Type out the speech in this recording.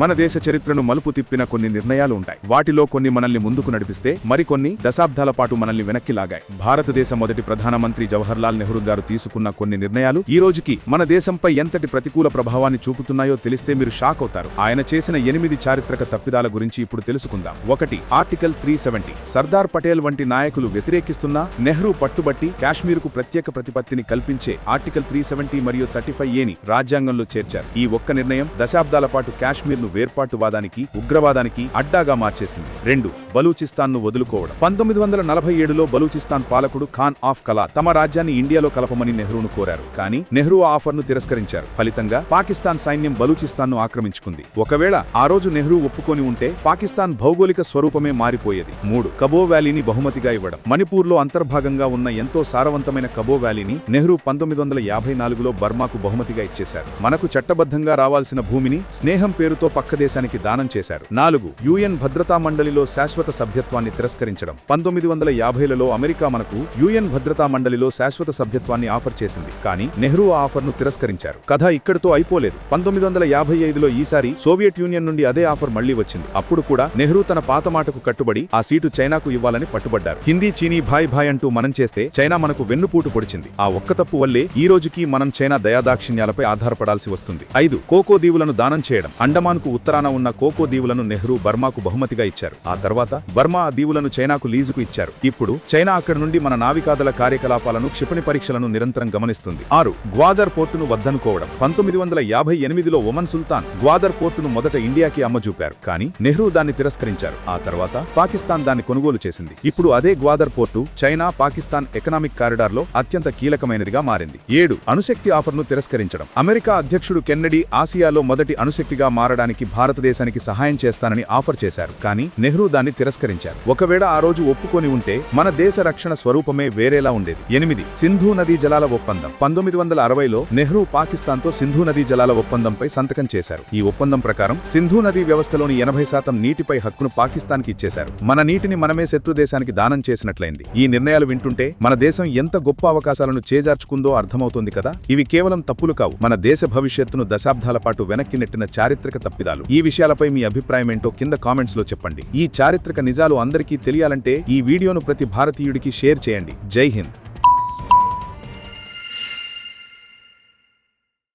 మన దేశ చరిత్రను మలుపు తిప్పిన కొన్ని నిర్ణయాలు ఉంటాయి. వాటిలో కొన్ని మనల్ని ముందుకు నడిపిస్తే మరికొన్ని దశాబ్దాల పాటు మనల్ని వెనక్కి లాగాయి. భారతదేశ మొదటి ప్రధానమంత్రి జవహర్లాల్ నెహ్రూ గారు తీసుకున్న కొన్ని నిర్ణయాలు ఈ రోజుకి మన దేశంపై ఎంతటి ప్రతికూల ప్రభావాన్ని చూపుతున్నాయో తెలిస్తే మీరు షాక్ అవుతారు. ఆయన చేసిన ఎనిమిది చారిత్రక తప్పిదాల గురించి ఇప్పుడు తెలుసుకుందాం. ఒకటి article three seventy. Sardar Patel వంటి నాయకులు వ్యతిరేకిస్తున్నా నెహ్రూ పట్టుబట్టి కాశ్మీర్కు ప్రత్యేక ప్రతిపత్తిని కల్పించే ఆర్టికల్ త్రీ సెవెంటీ మరియు థర్టీ ఫైవ్ ఏని రాజ్యాంగంలో చేర్చారు. ఈ ఒక్క నిర్ణయం దశాబ్దాల పాటు కాశ్మీర్ను వేర్పాటువాదానికి ఉగ్రవాదానికి అడ్డాగా మార్చేసింది. రెండు బలూచిస్తాన్ను వదులుకోవడం. పంతొమ్మిది వందల నలభై ఏడులో బలూచిస్తాన్ పాలకుడు ఖాన్ ఆఫ్ కలా తమ రాజ్యాన్ని ఇండియాలో కలపమని నెహ్రూను కోరారు. కానీ నెహ్రూ ఆఫర్ను తిరస్కరించారు. ఫలితంగా పాకిస్తాన్ సైన్యం బలూచిస్తాన్ను ఆక్రమించుకుంది. ఒకవేళ ఆ రోజు నెహ్రూ ఒప్పుకొని ఉంటే పాకిస్తాన్ భౌగోళిక స్వరూపమే మారిపోయేది. మూడు కబో వ్యాలీని బహుమతిగా ఇవ్వడం. మణిపూర్లో అంతర్భాగంగా ఉన్న ఎంతో సారవంతమైన కబో వ్యాలీని నెహ్రూ పంతొమ్మిది వందల యాభై నాలుగులో బర్మాకు బహుమతిగా ఇచ్చేశారు. మనకు చట్టబద్ధంగా రావాల్సిన భూమిని స్నేహం పేరుతో పక్క దేశానికి దానం చేశారు. నాలుగు యుఎన్ భద్రతా మండలిలో శాశ్వత సభ్యత్వాన్ని తిరస్కరించడం. పంతొమ్మిది వందల యాభైలలో అమెరికా మనకు యుఎన్ భద్రతా మండలిలో శాశ్వత సభ్యత్వాన్ని ఆఫర్ చేసింది. కానీ నెహ్రూ ఆ ఆఫర్ను తిరస్కరించారు. కథ ఇక్కడితో అయిపోలేదు. పంతొమ్మిది వందల యాభై ఐదులో ఈసారి సోవియట్ యూనియన్ నుండి అదే ఆఫర్ మళ్ళీ వచ్చింది. అప్పుడు కూడా నెహ్రూ తన పాత మాటకు కట్టుబడి ఆ సీటు చైనాకు ఇవ్వాలని పట్టుబడ్డారు. హిందీ చీనీ భాయ్ భాయ్ అంటూ మనం చేస్తే చైనా మనకు వెన్నుపూటు పొడిచింది. ఆ ఒక్క తప్పు వల్లే ఈ రోజుకి మనం చైనా దయాదాక్షిణ్యాలపై ఆధారపడాల్సి వస్తుంది. ఐదు కోకో దీవులను దానం చేయడం. అండమాన్ కు ఉత్తరాన ఉన్న కోకో దీవులను నెహ్రూ బర్మాకు బహుమతిగా ఇచ్చారు. ఆ తర్వాత బర్మా ఆ దీవులను చైనాకు లీజుకు ఇచ్చారు. ఇప్పుడు చైనా అక్కడి నుండి మన నావికాదల కార్యకలాపాలను క్షిపణి పరీక్షలను నిరంతరం గమనిస్తుంది. ఆరు గ్వాదర్ పోర్టును వద్దనుకోవడం. పంతొమ్మిది వందల యాభై ఎనిమిదిలో ఒమన్ సుల్తాన్ గ్వాదర్ పోర్టును మొదట ఇండియాకి అమ్మజూపారు కానీ నెహ్రూ దాన్ని తిరస్కరించారు. ఆ తర్వాత పాకిస్తాన్ దాన్ని కొనుగోలు చేసింది. ఇప్పుడు అదే Gwadar port China Pakistan economic కారిడార్లో అత్యంత కీలకమైనదిగా మారింది. ఏడు అణుశక్తి ఆఫర్ను తిరస్కరించడం. అమెరికా అధ్యక్షుడు కెన్నడీ ఆసియాలో మొదటి అణుశక్తిగా మారడానికి భారతదేశానికి సహాయం చేస్తానని ఆఫర్ చేశారు. కానీ నెహ్రూ దాన్ని తిరస్కరించారు. ఒకవేళ ఆ రోజు ఒప్పుకొని ఉంటే మన దేశ రక్షణ స్వరూపమే వేరేలా ఉండేది. ఎనిమిది. సింధు నదీ జలాల ఒప్పందం. పంతొమ్మిది వందల అరవైలో నెహ్రూ పాకిస్తాన్తో సింధు నదీ జలాల ఒప్పందంపై సంతకం చేశారు. ఈ ఒప్పందం ప్రకారం సింధు నదీ వ్యవస్థలోని ఎనభై శాతం నీటిపై హక్కును పాకిస్తాన్కి ఇచ్చేశారు. మన నీటిని మనమే శత్రు దేశానికి దానం చేసినట్లయింది. ఈ నిర్ణయాలు వింటుంటే మన దేశం ఎంత గొప్ప అవకాశాలను చేజార్చుకుందో అర్థమవుతోంది కదా? ఇవి కేవలం తప్పులు కావు. మన దేశ భవిష్యత్తును దశాబ్దాల పాటు వెనక్కి నెట్టిన చారిత్రక తప్పిదాలు ఈ విషయాలపై మీ అభిప్రాయం ఏంటో కింద కామెంట్స్లో చెప్పండి. ఈ చారిత్రక నిజాలు అందరికీ తెలియాలంటే ఈ వీడియోను ప్రతి భారతీయుడికి షేర్ చేయండి. జై హింద్.